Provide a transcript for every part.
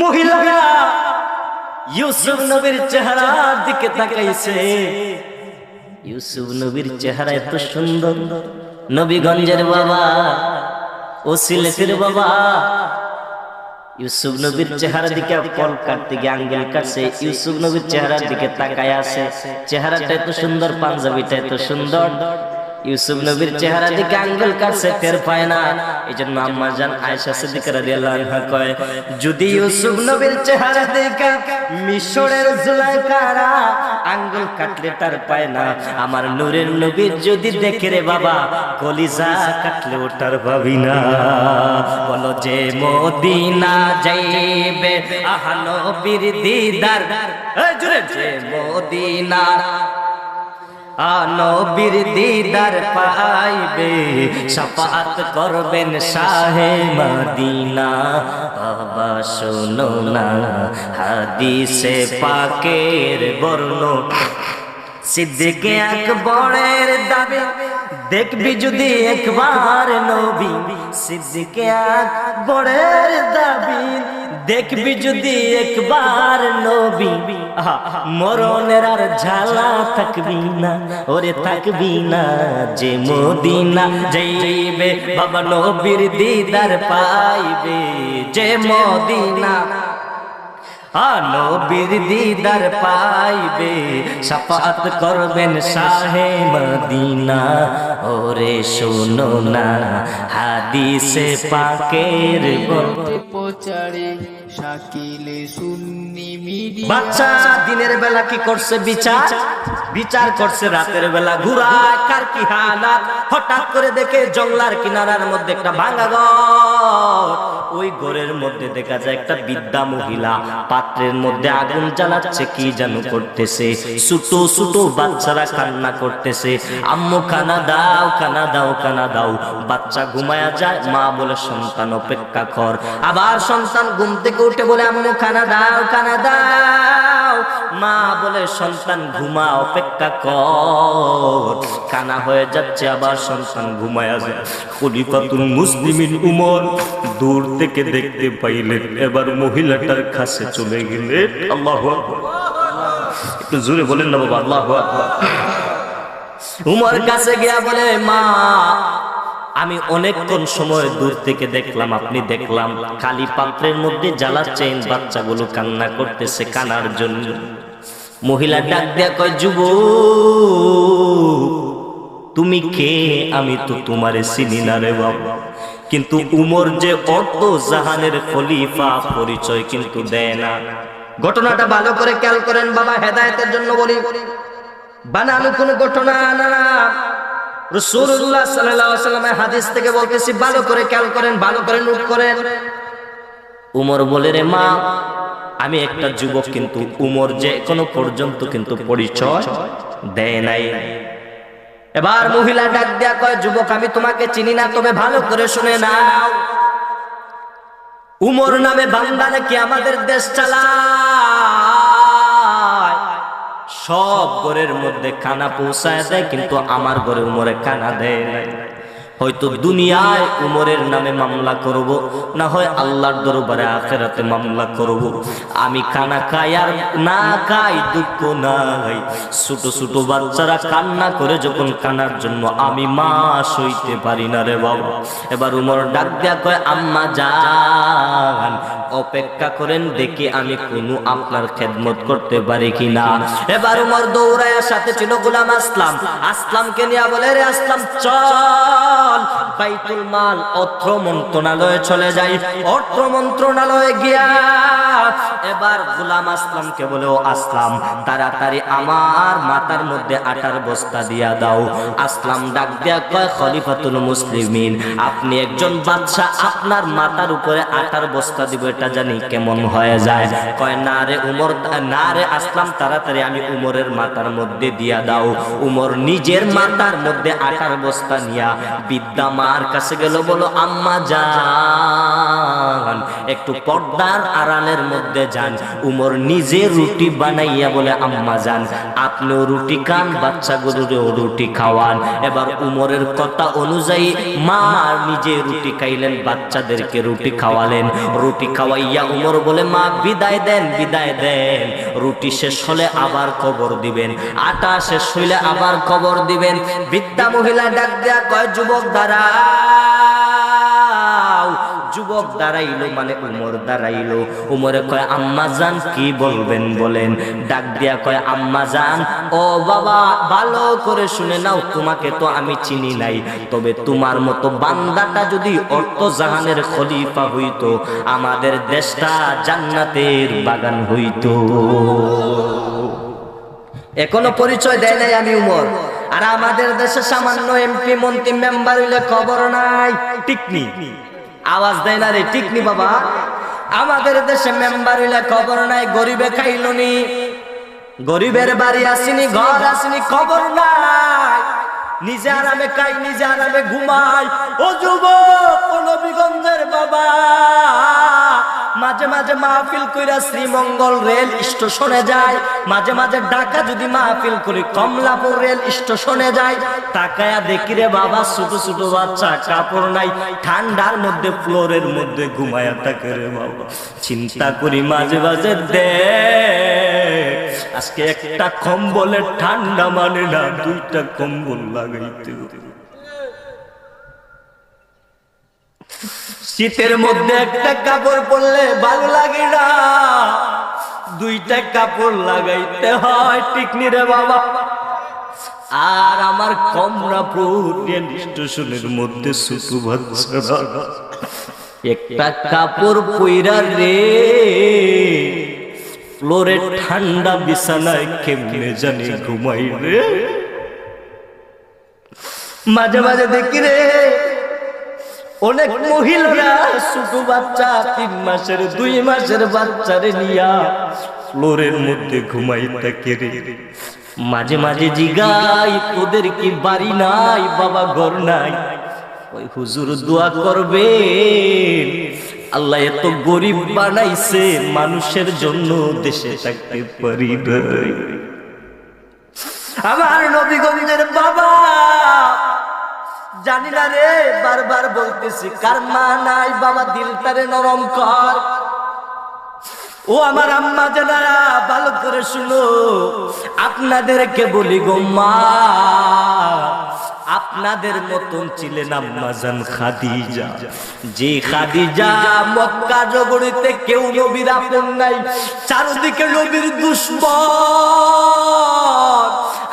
মহিলারা ইউসুফ নবীর চেহারার দিকে তাকাইছে। ইউসুফ নবীর চেহারা এত সুন্দর। নবীগঞ্জের বাবা ও সিলেটের বাবা। ইউসুফ নবীর চেহারা দিকে কল কাটতে গিয়ে আঙ্গেল কাটছে। ইউসুফ নবীর চেহারার দিকে তাকায় আছে। চেহারাটা এত সুন্দর, পাঞ্জাবিটা এত সুন্দর। ইউসুফ নবীর চেহারা দিকে আঙ্গুল কাটছে টের পায় না। এই জন্য আম্মা জান আয়েশা সিদ্দিকা রাদিয়াল্লাহু আনহা কয় যদি ইউসুফ নবীর চেহারা দিকে মিশরের জুলাইকারা আঙ্গুল কাটলে তার পায় না। আমার নূরের নবীর যদি দেখে রে বাবা কলিজা কাটলে ওটার পাবি না। বলো যে মদিনা যাইবে আহা নবীর দিদার। এই জোরে যে মদিনা নবীর দিদার পাইবে, সাফাত করবেন শাহে মদিনা। বাবা, শোনো না, হাদিসে পাকের বর্ণ। সিদ্দিকে আকবরের দেখবি যদি একবার নবী সিদ্দিকে আকবরের দাবি দেখবি যদি একবার নবী মরণের আর ঝালা থাকবি না। ওরে থাকবি না যে মদিনা যাইবে বাবা নবীর দিদার পাইবে। যে মদিনা নবীর দিদার পাইবে সাফাত করবেন শাহে মদিনা। ওরে শোনো না হাদিসে পাকের প্রচারে শাকিলে সুন্নি মিডিয়া। বাচ্চা দিনের বেলা কি করছে বিচার? বিচার করছে রাতের বেলা। ঘুরায় কার কি হালাত? হঠাৎ করে দেখে জংলার কিনারার মধ্যে একটা ভাঙা ঘর। ওই ঘরের মধ্যে দেখা যায় একটা বিদ্যা মহিলা। পাত্রের মধ্যে আগুন জ্বালাচ্ছে, কি যেন করতেছে। ছোটো ছোটো বাচ্চারা কান্না করতেছে। আম্মু, কানা দাও কানা দাও কানা দাও। বাচ্চা ঘুমায়া যায়, মা বলে, সন্তান, অপেক্ষা কর। আবার সন্তান ঘুম থেকে উঠে বলে, আম্মু, কানা দাও কানা দাও। মা বলে, সন্তান ঘুমা অপেক্ষা কর। কানা হয়ে যাচ্ছে, আবার সন্তান ঘুমায়া যায় খলিফাতুল মুসলিমিন উমর দূর থেকে দেখতে পাইলেন, এবার মহিলাটার কাছে চলে গেলেন। আল্লাহ একটু জোরে বলেন না বাবা, আল্লাহ উমর কাছে গিয়া বলে, মা আমি অনেকক্ষণ সময় দূর থেকে দেখলাম, আপনি দেখলাম কালি পাত্রের মধ্যে জ্বালাচ্ছেন বাচ্চাগুলো কান্না করতেছে কানার জন্য। মহিলা ডাক দেয়া কয় যুব তুমি কে? আমি তো তোমারে চিনি না রে বাবা কিন্তু উমর যে অর্ধ জাহানের খলিফা, পরিচয় কিন্তু দেয় না। ঘটনাটা ভালো করে খেয়াল করেন বাবা, হেদায়তের জন্য বলি। বানানো কোনো ঘটনা না। হাদিস থেকে বলতেছি, ভালো করে খেয়াল করেন, ভালো করে নোট করেন। উমর বলে, রে মা, আমি একটা যুবক কিন্তু, উমর যে এখনও পর্যন্ত কিন্তু পরিচয় দেয় নাই। এবার মহিলা ডাক দেয়া কয়, যুবক, আমি তোমাকে চিনি না, তবে ভালো করে শুনে নাও। উমর নামে বান্দা নাকি আমাদের দেশ চালায়? সব ঘরের মধ্যে কানা পৌঁছায় দেয়, কিন্তু আমার ঘরে উমরে কানা দেয় নাই। হয়তো দুনিয়ায় উমরের নামে মামলা করব, না হয় আল্লাহর দরবারে আখেরাতে মামলা করব। আমি কানা খাই আর না খাই দুঃখ নাই। ছোট ছোট বাচ্চারা কান্না করে যখন কানার জন্য আমি মা সইতে পারি না রে বাবা। এবার উমর ডাক দেয়া কয়, আম্মা যান। অপেক্ষা করেন, দেখি আমি কোনো আপনার খেদমত করতে পারি কিনা। এবার উমর দৌড়ায় সাথে ছিল গোলাম আসলাম। আসলামকে নিয়ে বলে, রে আসলাম, চল। বাইতুল মাল অর্থ মন্ত্রণালয়ে চলে যাই। অর্থ মন্ত্রণালয়ে গিয়া এবার গোলাম আসলামকে বলে, ও আসলাম, তাড়াতাড়ি আমার মাথার মধ্যে আটার বস্তা দিয়া দাও। আসলাম ডাক দেয়া কয়, খলিফাতুল মুসলিমিন, আপনি একজন বাদশা আপনার মাথার উপরে আটার বস্তা দিব, এটা জানি কেমন হয়ে যায়। কয়, না রে উমর, না রে আসলাম, তাড়াতাড়ি আমি উমরের মাথার মধ্যে দিয়া দাও। উমর নিজের মাথার মধ্যে আটার বস্তা নিয়া বিদ্যা মার কাছে গেল, বলো, আম্মা যান। একটু পর্দার আড়ালের মধ্যে যান। উমর নিজে রুটি বানাইয়া বলে, আম্মা যান, আপনিও রুটি খান, বাচ্চাগুলোরেও রুটি খাওয়ান। এবার উমরের কথা অনুযায়ী মা নিজে রুটি খাইলেন, বাচ্চাদেরকে রুটি খাওয়ালেন। রুটি খাওয়াই খাওয়াইয়া উমর বলে, মা, বিদায় দেন বিদায় দেন। রুটি শেষ হলে আবার কবর দিবেন, আটা শেষ হইলে আবার কবর দিবেন। বৃদ্ধা মহিলা ডাক দেয়া কয়, যুবক দ্বারা যুবক দাঁড়াইলো মানে উমর দাঁড়াইলো। উমরে কয়, আম্মা জান, কি বলবেন বলেন? ডাক দিয়া কয়, আম্মা জান, ও বাবা, ভালো করে শুনে নাও, তোমাকে তো আমি চিনি নাই। তবে তোমার মতো বান্দাটা যদি অর্থ জাহানের খলিফা হইতো, আমাদের দেশটা জান্নাতের বাগান হইতো। এখনও পরিচয় দেয় নাই আমি উমর। আর আমাদের দেশে সামান্য এমপি, মন্ত্রী, মেম্বার হইলে খবর নাই। টিকনি আওয়াজ দেয় না রে টিকনি বাবা? আমাদের দেশে মেম্বার হইলে খবর নাই, গরিবে খাইলনি গরিবের বাড়ি আসিনি, ঘর আসিনি, খবর নাই। নিজে আরামে কাই নিজে আরামে ঘুমাই। ও যুবক কোন নবীগঞ্জের বাবা। মাঝে মাঝে মাহফিল কইরা শ্রীমঙ্গল রেল স্টেশনে যায়। মাঝে মাঝে ঢাকা যদি মাহফিল করি, কমলাপুর রেল স্টেশনে যায়। তাকায়া দেখি রে বাবা, ছোট ছোট বাচ্চা, কাপড় নাই। ঠান্ডার মধ্যে, ফ্লোরের মধ্যে ঘুমায়া থাকে রে বাবা। চিন্তা করি মাঝে মাঝে দেখ আজকে একটা কম্বলের ঠান্ডা মানে না, দুইটা কম্বল লাগাইতে শীতের মধ্যে একটা কাপড় পরলে ভালো লাগে না। দুইটা কাপড় লাগাইতে হয় টিকনি রে বাবা? আর আমার কমরাপুর রেল স্টেশনের মধ্যে একটা কাপড় পইরা রে ফ্লোরে ঠান্ডা বিছানায় কেমনে জানি ঘুমাই রে। মাঝে মাঝে দেখি রে অনেক মহিলারা ছোট বাচ্চা, তিন মাসের, দুই মাসের বাচ্চারে নিয়া ফ্লোরের মধ্যে ঘুমাই থাকে রে মাঝে মাঝে জিগাই, তোদের কি বাড়ি নাই? বাবা ঘর নাই? ওই হুজুর দোয়া করবে, আল্লাহ এত গরিব বানাইছে, মানুষের জন্য দেশে থাকতে পারি আমার নবীগঞ্জের বাবা জানি না রে, বারবার বলতেছি, কার মা নাই, বাবা দিল তারে নরম কর। ও আমার আম্মা জানারা, ভালো করে শুনো, আপনাদেরকে বলি গো মা, আপনাদের মতন ছিলেন আম্মাজান খাদিজা। যে খাদিজা মক্কা জগড়িতে কেউ নবীর আপন নাই, চারদিকে নবীর দুশ্মন।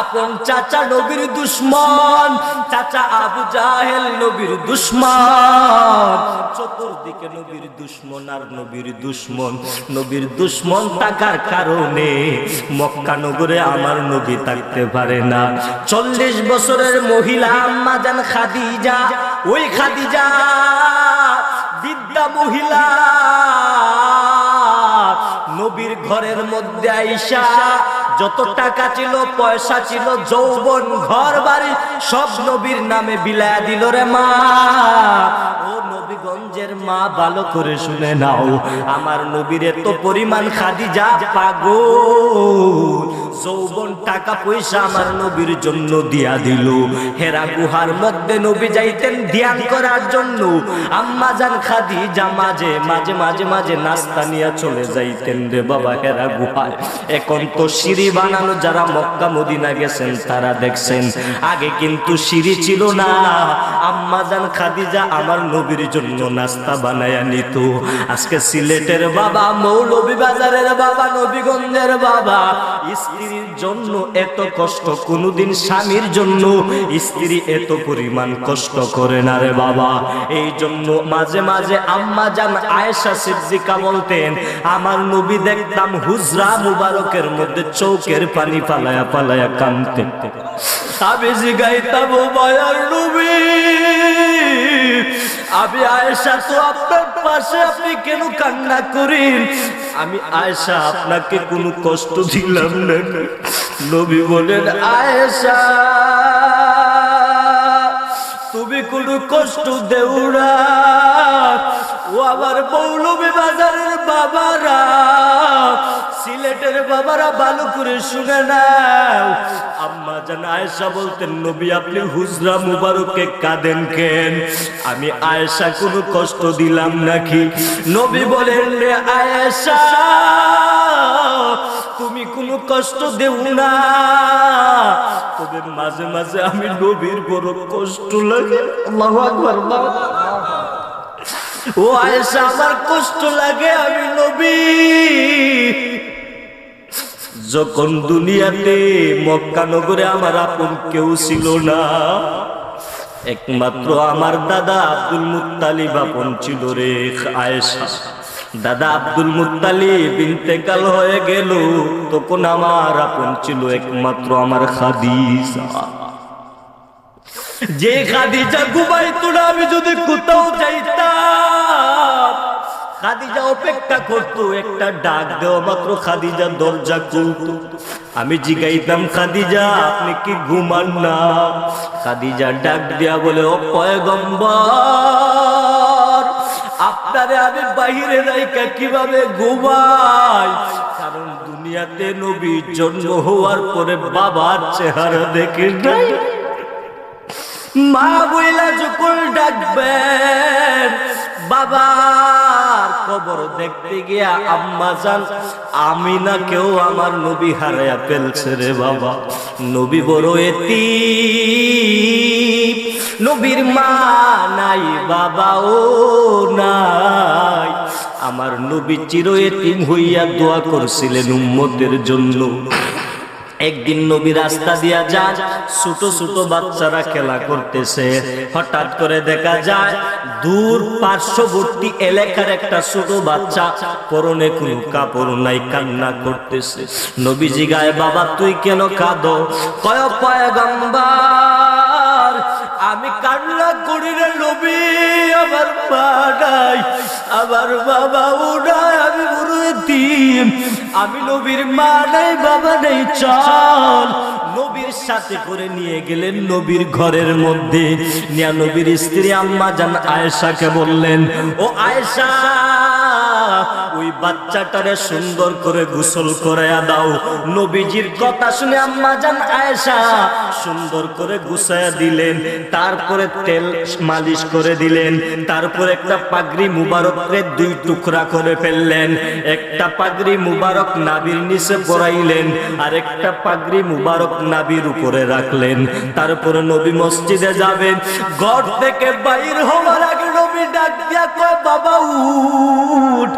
আপন চাচা নবীর দুশ্মন, চাচা আবু জাহেল নবীর দুশ্মন। চতুর্দিকে নবীর দুশ্মন আর নবীর দুশ্মন। নবীর দুশ্মন থাকার কারণে মক্কা নগরে আমার নবী থাকতে পারে না। চল্লিশ বছরের মহিলা আম্মা জান খাদিজা, ওই খাদিজা বিদ্যা মহিলা। নবীর ঘরের মধ্যে আইসা যত টাকা ছিল, পয়সা ছিল, যৌবন ঘর বাড়ি সব নবীর নামে বিলায়া দিল রে মা। ও নবীগঞ্জের মা, ভালো করে শুনে নাও, আমার নবীর এত পরিমাণ খাদি যা যৌবন টাকা পয়সা আমার নবীর জন্য দিয়া দিল। হেরা গুহার মধ্যে নবী যাইতেন ধ্যান করার জন্য। আম্মা জান খাদিজা মাঝে মাঝে মাঝে মাঝে নাস্তা নিয়ে চলে যাইতেন রে বাবা হেরা গুহায়। এখন তো সিঁড়ি বানানো যারা মক্কা মদিনা গেছেন তারা দেখছেন, আগে কিন্তু সিঁড়ি ছিল না। আম্মা জান খাদিজা আমার নবীর জন্য নাস্তা বানায়া নিত। আজকে সিলেটের বাবা মৌলভী বাজারের বাবা, নবীগঞ্জের বাবা। স্ত্রীর জন্য এত কষ্ট কোনোদিন স্বামীর জন্য। স্ত্রী এত পরিমাণ কষ্ট করে না রে বাবা। এই জন্য মাঝে মাঝে আম্মা জান আয়েশা সিদ্দিকা বলতেন, আমার নবী দেখতাম হুজরা মুবারকের মধ্যে চৌকের পানি পালায়া পালায়া কানতে আমি জিগাইতাম ও মায়ার নবী, আমি আয়েশা, তো আপনার পাশে আপনি কেন কান্না করেন? আমি আয়েশা, আপনাকে কোনো কষ্ট দিলাম না। নবী বলেন, আয়েশা, তুমি কোনো কষ্ট না। ও আমার মৌলভী বাজারের বাবারা সিলেটে গেটের বাবারা ভালো করে শুনে নাও। আম্মা জান আয়েশা বলতেন, নবী, আপনি হুজরা মুবারককে কাঁদেন কেন? আমি আয়েশা কোনো কষ্ট দিলাম নাকি? নবী বলেন, রে আয়েশা, তুমি কষ্ট দেও না। তবে মাঝে মাঝে আমি নবীর বড় কষ্ট লাগে। ও আয়েশা, আমার কষ্ট লাগে আমি নবী। যখন দুনিয়াতে মক্কা নগরে আমার আপন কেউ ছিল না, একমাত্র আমার দাদা আব্দুল মুত্তালিব আপন ছিল রে আয়েশা। দাদা আব্দুল মুত্তালিব, ইন্তেকাল হয়ে গেল। তখন আমার আপন ছিল একমাত্র আমার খাদিজা। যে খাদিজা ঘুমাইতো না, আমি যদি কোথাও যাইতাম। খাদিজা অপেক্ষা করতো, একটা ডাক দেওয়া মাত্র খাদিজা দরজা খুলতো। আমি জিগাইতাম, খাদিজা, আপনি কি ঘুমান না? খাদিজা ডাক দিয়া বলে, ও পয়গম্বর আপনারে আমি বাহিরে রাইকা কীভাবে ঘুমাই? কারণ দুনিয়াতে নবী জন্ম হওয়ার পরে বাবার চেহারা দেখে নাই মা বইলা যখন ডাকবেন, বাবার কবর দেখতে গিয়া আম্মা জান আমি না কেউ আমার নবী হারায়া ফেলছে রে বাবা। নবী বড় এতি নবীর মা নাই বাবা ও নাই। আমার নবী চির এতিম হইয়া দোয়া করছিলেন উম্মতের জন্য। একদিন নবী রাস্তা দিয়া যান, ছোট ছোট বাচ্চারা খেলা করতেছে। হঠাৎ করে দেখা যায়, দূর পার্শ্ববর্তী এলাকার একটা ছোট বাচ্চা পরনে কোনো কাপড় নাই, কান্না করতেছে। নবীজি গায়ে, বাবা, তুই কেন কাঁদো? কয় পয়গম্বর আমার আবার বাবা উড়ায়, আমি এতিম আমি নবীর মা নাই, বাবা নেই, চল। নবীর সাথে করে নিয়ে গেলেন নবীর ঘরের মধ্যে। নিয়া নবীর স্ত্রী আম্মা জান আয়েশাকে বললেন, ও আয়েশা ওই বাচ্চাটারে সুন্দর করে গোসল করাইয়া দাও। নবীজির কথা শুনে আম্মা জান আয়েশা সুন্দর করে গুছাইয়া দিলেন। তারপরে তেল মালিশ করে দিলেন। তারপর একটা পাগড়ি মুবারকরে দুই টুকরা করে ফেললেন। একটা পাগড়ি মুবারক নাবির নিচে পরাইলেন আর একটা পাগড়ি মুবারক নাবির উপরে রাখলেন। তারপরে নবী মসজিদে যাবেন। ঘর থেকে বাইর হওয়ার আগে ডাক দিয়া কয়, বাবা, উঠ।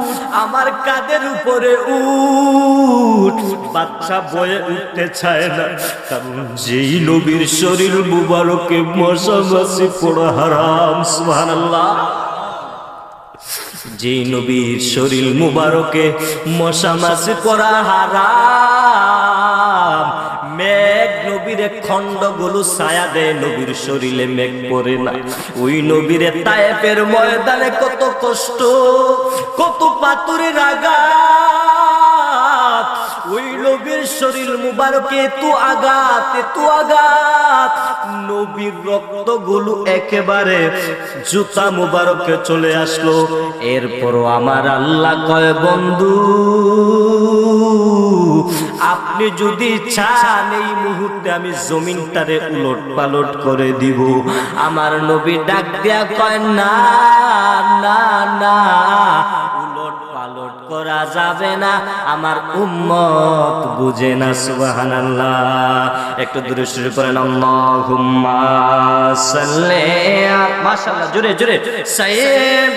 আমার কাদের উপরে উঠ। বাচ্চা বয়ে উঠতে চায় না, কারণ যেই নবীর শরীর মুবারকে মশা মাসি পড়া হারাম, সুবহানাল্লাহ। যে নবীর শরীর মুবারকে মশা মাসি পড়া হারাম মেঘ নবীরে খণ্ডগুলো ছায়া দেয় নবীর শরীরে, মেঘ পড়ে না। ওই নবীরে ময়দানে কত কষ্ট, কত ওই নবীর শরীর মুবারকে এতু আঘাত এতু আঘাত। নবীর রক্তগুলো একেবারে জুতা মুবারকে চলে আসলো। এরপরও আমার আল্লাহ কয়, বন্ধু আপনি যদি চান এই মুহূর্তে আমি জমিনটারে উলট পালট করে দিব। আমার নবী ডাক দিয়া কয়, না না না উলট পালট করা যাবে না। আমার উম্মত বুঝে না, সুবহানাল্লাহ। একটু দূরে শুরু করেন, আল্লাহুম্মা সাল্লি মাশাআল্লাহ, জোরে জোরে সাইয়্যিদ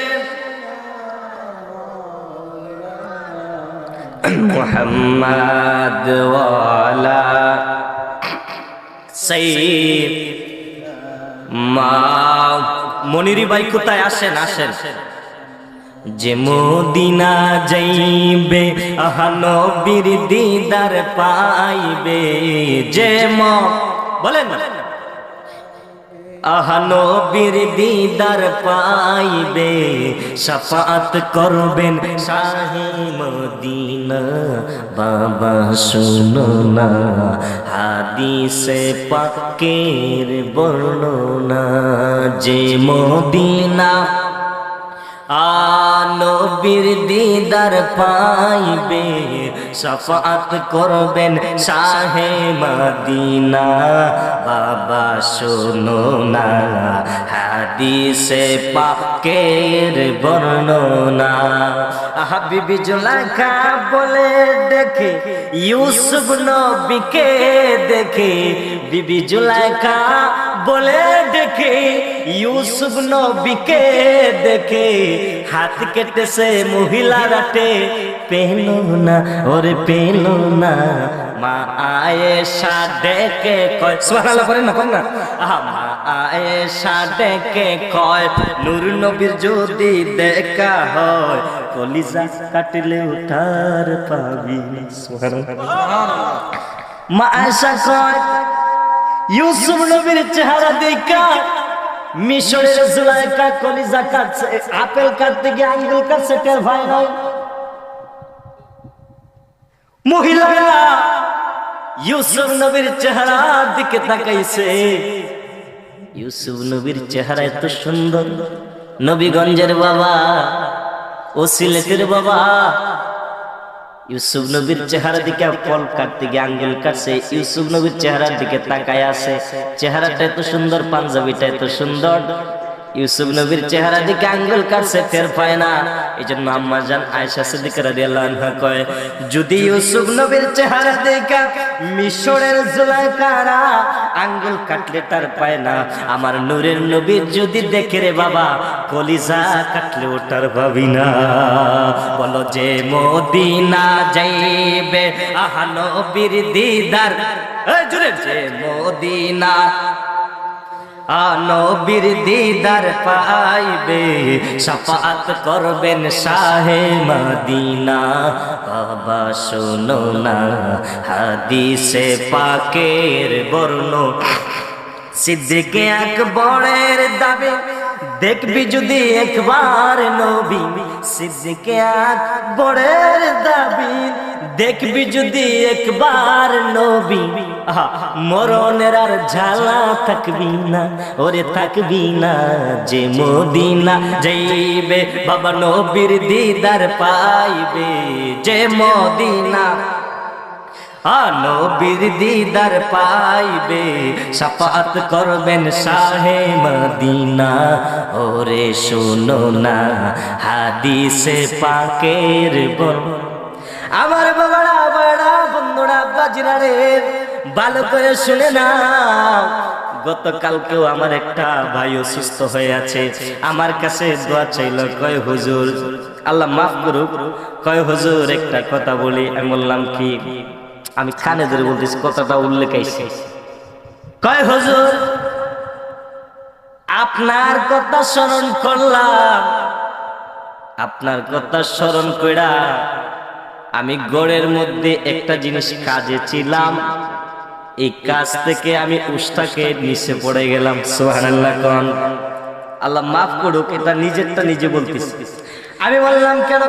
محمد وعلى سيد মা মনিরি ভাই কোথায় আসেন আসেন যে মদিনা যাইবে আহা নবীর দিদার পাইবে যে ম বলেন না আহানো বীর দিদার পাইবে, সাফাত করবেন শাহে মদিনা। বাবা শুনো না, হাদিসে পাকের বর্ণনা। যে মদিনা নবীর দিদার পাইবে সফাত করবেন শাহে মাদিনা। বাবা শোনো না হাদিসে পাকের বর্ণনা। হাবিবি জুলাইখা বলে দেখে ইউসুফ নবীকে দেখে। বিবি জুলাইখা বলে দেখে ইউসুফ নবীকে দেখে। হাত কেটেছে মহিলা রাটে পেল না ওরে পেল না। মা আয়েশা ডেকে কয় সুবহানাল্লাহ করেন না করেন না। আহা, মা আয়েশা ডেকে কয়, নূর নবীর যদি দেখা হয়, কলিজা কাটলে উঠার পাবি। মা আয়েশা কয়, ইউসুফ নবীর চেহারা দেখা, মিশরের জুলাইকা কলিজা কাটছে, আপেল কাটতে গিয়ে আঙ্গুল কাটছে টের ভাই নয়? মহিলারা, ইউসুফ নবীর চেহারার দিকে তাকাইছে। ইউসুফ নবীর চেহারা এত সুন্দর। নবীগঞ্জের বাবা ও সিলেটের বাবা। ইউসুফ নবীর চেহারা দিকে ফল কাটতে গিয়ে আঙ্গুল কাটছে, ইউসুফ নবীর চেহারার দিকে তাকায় আছে। চেহারাটা এত সুন্দর পাঞ্জাবিটা এত সুন্দর। ইউসুফ নবীর চেহারা দিকে আঙ্গুল কাটছে, টের পায় না। এই জন্য আম্মা জান আয়েশা সিদ্দিকা রাদিয়াল্লাহু আনহা কয়, যদি ইউসুফ নবীর চেহারা দেখা মিশরের জুলাইকারা আঙ্গুল কাটলে তার পায় না। আমার নূরের নবীর যদি দেখে রে বাবা, কলিজা কাটলে ওটার ভাবি না। বলো যে মদিনা যাইবে, আহা নবীর দিদার। এই জোরে যে মদিনা নবীর দিদার পাইবে, সাফাত করবেন শাহে মদিনা। বাবা, শোনো না, হাদিসে পাকের বর্ণ। সিদ্দিকে আকবরের দাবি, দেখবি যদি একবার নবী। সিদ্দিকে আকবরের দাবি দেখবি যদি একবার নবী মরণের আর ঝালা থাকবি না, ওরে থাকবি না যে মদিনা, যাইবে বাবা নবীর দিদার পাইবে যে মদিনা। নবীর দিদার পাইবে, সাফাত করবেন শাহে মদিনা। ওরে শোনো না, হাদিসে পাকের বল। আমার বন্ধুরা বাজরা রে ভালো করে শুনে না গতকালকেও আমার একটা ভাই অসুস্থ হয়ে আছে। আমার কাছে দোয়া চাইল, কয় হুজুর, আল্লাহ মাফ করুক। কয় হুজুর, একটা কথা বলি, আমি বললাম কি, আমি কানে ধরে বলতেছি, কথাটা উল্লেখ আইছে। কয় হুজুর, আপনার কথা স্মরণ করলাম। আপনার কথা স্মরণ কইরা আমি গড়ের মধ্যে একটা জিনিস কাজে ছিলাম। এই কাজ থেকে আমি উস্তাকে নিচে পড়ে গেলাম সোহানাল্লাহ আল্লাহ মাফ করুক, এটা নিজেরটা নিজে বলতেছি। আমি বললাম, কেন